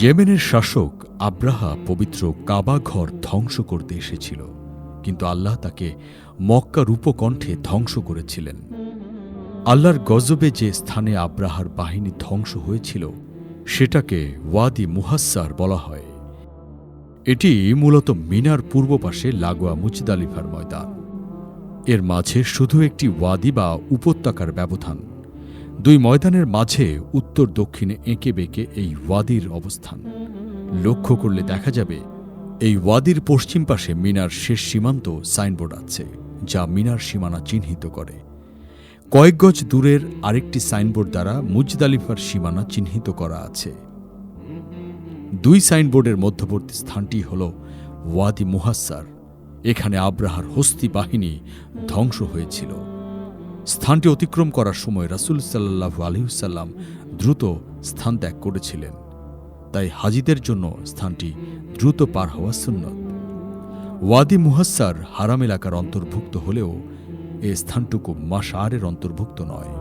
ইয়েমেনের শাসক আব্রাহা পবিত্র কাবা ঘর ধ্বংস করতে এসেছিল, কিন্তু আল্লাহ তাকে মক্কা রূপকণ্ঠে ধ্বংস করেছিলেন। আল্লাহর গজবে যে স্থানে আব্রাহার বাহিনী ধ্বংস হয়েছিল, সেটাকে ওয়াদি মুহাস্সার বলা হয়। এটি মূলত মিনার পূর্ব পাশে লাগোয়া মুজদালিফার ময়দান। এর মাঝে শুধু একটি ওয়াদি বা উপত্যকার ব্যবধান। দুই ময়দানের মাঝে উত্তর দক্ষিণে এঁকে বেঁকে এই ওয়াদির অবস্থান। লক্ষ্য করলে দেখা যাবে, এই ওয়াদির পশ্চিম পাশে মিনার শেষ সীমান্ত সাইনবোর্ড আছে, যা মিনার সীমানা চিহ্নিত করে। কয়েক গজ দূরের আরেকটি সাইনবোর্ড দ্বারা মুজদালিফার সীমানা চিহ্নিত করা আছে। দুই সাইনবোর্ডের মধ্যবর্তী স্থানটি হল ওয়াদি মুহাস্সার। এখানে আব্রাহার হস্তি বাহিনী ধ্বংস হয়েছিল। স্থানটি অতিক্রম করার সময় রাসুল সাল্লাহু আলহিসাল্লাম দ্রুত স্থান ত্যাগ করেছিলেন তাই হাজিদের জন্য স্থানটি দ্রুত পার হওয়া সুন্নত ওয়াদি মুহাস্সার হারাম এলাকার অন্তর্ভুক্ত হলেও এ স্থানটুকু মাসারের অন্তর্ভুক্ত নয়